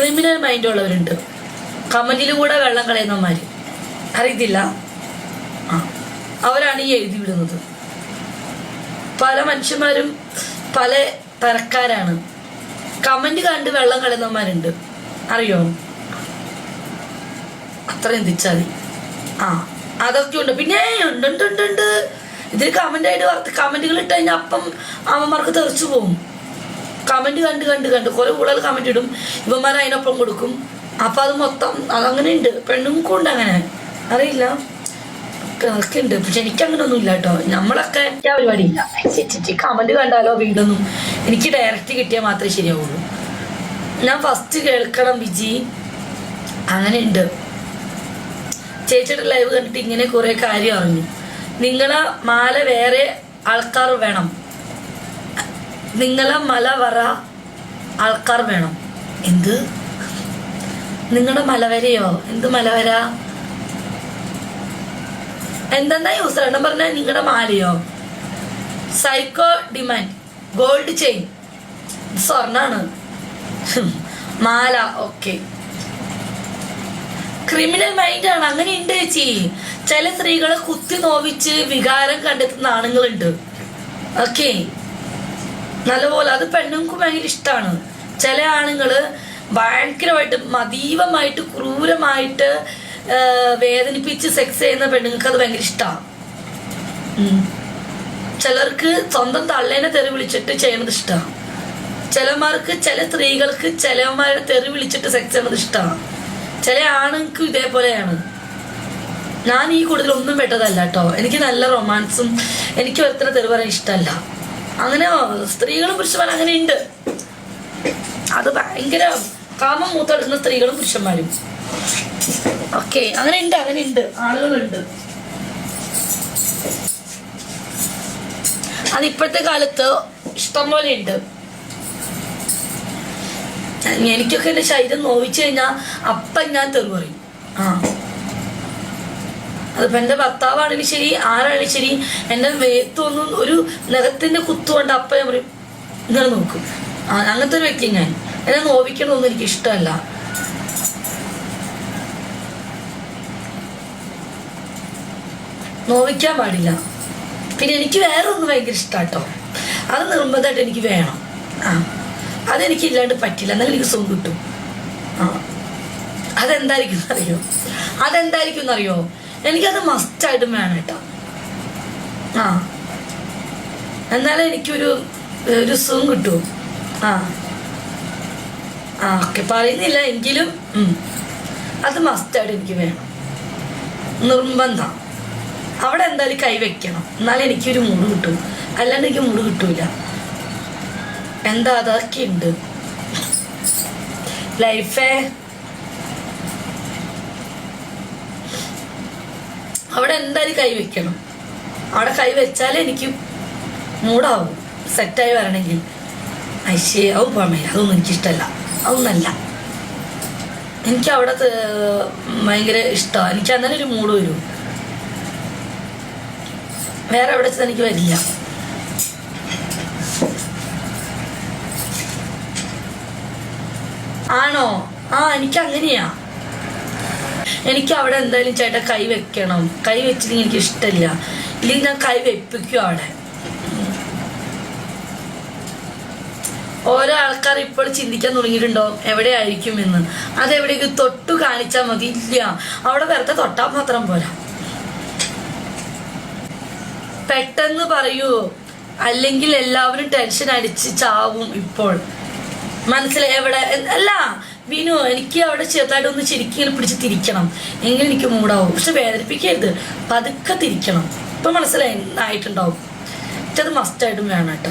Criminal mind ഉള്ളവരുണ്ട് കമന്റിലൂടെ വെള്ളം കളയുന്നവന്മാര്. അറിയത്തില്ല. അവരാണ് ഈ എഴുതി വിടുന്നത് പല മനുഷ്യന്മാരും പല തരക്കാരാണ്. കമന്റ് കണ്ട് വെള്ളം കളയുന്നവന്മാരുണ്ട്. അറിയോ? അത്ര ചിന്തിച്ചാൽ മതി ആ. അതൊക്കെ ഉണ്ട്. പിന്നെ ഉണ്ട് ഉണ്ട് ഉണ്ട് ഇതിൽ കമന്റ് ആയിട്ട് കമന്റുകൾ ഇട്ട് കഴിഞ്ഞാൽ അപ്പം അമ്മമാർക്ക് തെറിച്ചു പോകും കമന്റ് കണ്ട് കണ്ട് കണ്ട്. കുറേ കൂടുതൽ കമന്റ് ഇടും. ഇവന്മാർ അതിനൊപ്പം കൊടുക്കും. അപ്പം അത് മൊത്തം അതങ്ങനെ ഉണ്ട് പെണ്ണും ഉണ്ട് അങ്ങനെ. അറിയില്ല. അതൊക്കെ ഉണ്ട് പക്ഷെ എനിക്ക് അങ്ങനെ ഒന്നും ഇല്ല കേട്ടോ നമ്മളൊക്കെ പരിപാടി ഇല്ല കമന്റ് കണ്ടാലോ വീടൊന്നും. എനിക്ക് ഡയറക്റ്റ് കിട്ടിയാൽ മാത്രമേ ശരിയാവുള്ളൂ. ഞാൻ ഫസ്റ്റ് കേൾക്കണം വിജി. അങ്ങനെ ഉണ്ട് ചേച്ചിയുടെ ലൈവ് കണ്ടിട്ട് ഇങ്ങനെ കുറേ കാര്യം അറിഞ്ഞു. നിങ്ങളെ മാല വേറെ ആൾക്കാർ വേണം. നിങ്ങളെ മല വറ ആൾക്കാർ വേണം. എന്ത്? നിങ്ങളുടെ മലവരയോ എന്ത് മലവര എന്തെന്നാ യൂസ് എണ്ണം പറഞ്ഞ? നിങ്ങളുടെ മാലയോ? സൈക്കോ ഡിമാൻഡ് ഗോൾഡ് ചെയിൻ സ്വർണാണ്. മാല. ഓക്കെ ക്രിമിനൽ മൈൻഡാണ് അങ്ങനെ ഉണ്ട് ചേച്ചി. ചില സ്ത്രീകളെ കുത്തി നോവിച്ച് വികാരം കണ്ടെത്തുന്ന ആണുങ്ങളുണ്ട്. ഓക്കെ നല്ലപോലെ അത് പെണ്ണുങ്ങൾക്ക് ഭയങ്കര ഇഷ്ടമാണ് ചില ആണുങ്ങൾ ഭയങ്കരമായിട്ട് മതീവമായിട്ട് ക്രൂരമായിട്ട് വേദനിപ്പിച്ച് സെക്സ് ചെയ്യുന്ന പെണ്ണുങ്ങൾക്ക് അത് ഭയങ്കര ഇഷ്ടമാണ് ചിലർക്ക് സ്വന്തം തള്ളേനെ തെറി വിളിച്ചിട്ട് ചെയ്യണത് ഇഷ്ടമാണ് ചിലമാർക്ക് ചില സ്ത്രീകൾക്ക് ചിലമാരെ തെറി വിളിച്ചിട്ട് സെക്സ് ചെയ്യണത് ഇഷ്ടമാണ് ചില ആണുങ്ങൾക്ക് ഇതേപോലെയാണ്. ഞാൻ ഈ കൂടുതൽ ഒന്നും പെട്ടതല്ല കേട്ടോ. എനിക്ക് നല്ല റൊമാൻസും എനിക്ക് ഒരുത്തരം തെറി പറയാൻ ഇഷ്ടമല്ല. അങ്ങനെ സ്ത്രീകളും പുരുഷന്മാരും അങ്ങനെ ഉണ്ട് അത് ഭയങ്കര കാമം മൂത്തെടുക്കുന്ന സ്ത്രീകളും പുരുഷന്മാരും. ഓക്കെ അങ്ങനെ ഉണ്ട് അങ്ങനെ ഉണ്ട് ആളുകളുണ്ട്. അത് ഇപ്പോഴത്തെ കാലത്ത് ഇഷ്ടം പോലെ ഉണ്ട് എനിക്കൊക്കെ എന്റെ ശരീരം നോവിച്ചു കഴിഞ്ഞാൽ അപ്പം ഞാൻ തെറി പറയും ആ. അതിപ്പോ എന്റെ ഭർത്താവാണെങ്കിലും ശരി ആരാണെങ്കിലും ശരി? എന്റെ വേത്തൊന്നും ഒരു നഖത്തിന്റെ കുത്തുകൊണ്ട് അപ്പം ഞാൻ പറയും ഇങ്ങനെ നോക്കും. അങ്ങനത്തെ ഒരു വ്യക്തി ഞാൻ. എന്നെ നോവിക്കണമെന്നൊന്നും എനിക്ക് ഇഷ്ടമല്ല. നോവിക്കാൻ പാടില്ല. പിന്നെ എനിക്ക് വേറെ ഒന്ന് ഭയങ്കര ഇഷ്ടാട്ടോ. അത് നിർബന്ധമായിട്ട് എനിക്ക് വേണം. ആ അതെനിക്ക് ഇല്ലാണ്ട് പറ്റില്ല. എന്നാലും എനിക്ക് സുഖം കിട്ടും. ആ അതെന്തായിരിക്കും അറിയോ അതെന്തായിരിക്കും എന്നറിയോ? എനിക്കത് മസ്റ്റായിട്ടും വേണം കേട്ടോ. ആ. എന്നാലേ എനിക്കൊരു ഒരു സുഖം കിട്ടൂ. ആ. ആ ഓക്കെ പറയുന്നില്ല എങ്കിലും. അത് മസ്റ്റായിട്ട് എനിക്ക് വേണം. നിർബന്ധം. അവിടെ എന്തായാലും കൈ വെക്കണം. എന്നാലേ എനിക്കൊരു മൂട് കിട്ടും. അല്ലാണ്ട് എനിക്ക് മൂട് കിട്ടൂല. എന്താ അതൊക്കെ ഉണ്ട്. ലൈഫേ അവിടെ എന്തായാലും കൈ വെക്കണം. അവിടെ കൈ വെച്ചാലേ എനിക്ക് മൂടാവും. സെറ്റായി വരണമെങ്കിൽ. ഐശ്വര്യ ആവും പോമേ അതൊന്നും എനിക്കിഷ്ടമല്ല. അതൊന്നല്ല. എനിക്ക് അവിടെ ഭയങ്കര ഇഷ്ടമാണ്. എനിക്ക് അങ്ങനെ ഒരു മൂഡ് വരും. വേറെ എവിടെ വെച്ചാൽ എനിക്ക് വരില്ല. ആണോ? ആ എനിക്ക് അങ്ങനെയാ. എനിക്ക് അവിടെ എന്തായാലും ചേട്ടാ കൈ വെക്കണം. കൈ വെച്ചിട്ട് എനിക്ക് ഇഷ്ടമില്ല. ഇല്ലെങ്കിൽ ഞാൻ കൈ വെപ്പിക്കും അവിടെ. ഓരോ ആൾക്കാർ ഇപ്പോൾ ചിന്തിക്കാൻ തുടങ്ങിയിട്ടുണ്ടോ? എവിടെയായിരിക്കും എന്ന്. അതെവിടേക്ക് തൊട്ടു കാണിച്ചാൽ മതി. ഇല്ല. അവിടെ വെറുതെ തൊട്ടാൽ മാത്രം പോരാ. പെട്ടെന്ന് പറയൂ. അല്ലെങ്കിൽ എല്ലാവരും ടെൻഷൻ അടിച്ച് ചാവും ഇപ്പോൾ. മനസ്സിലായി? എവിടെ? അല്ല. വിനു എനിക്ക് അവിടെ ചെറുതായിട്ട് ഒന്ന് ശരിക്കും പിടിച്ച് തിരിക്കണം. എങ്കിൽ എനിക്ക് മൂടാവും. പക്ഷെ വേദനിപ്പിക്കരുത്. പതുക്കെ തിരിക്കണം. ഇപ്പൊ മനസ്സിലായി ആയിട്ടുണ്ടാവും എനിക്കത് മസ്റ്റായിട്ടും വേണം കേട്ടോ.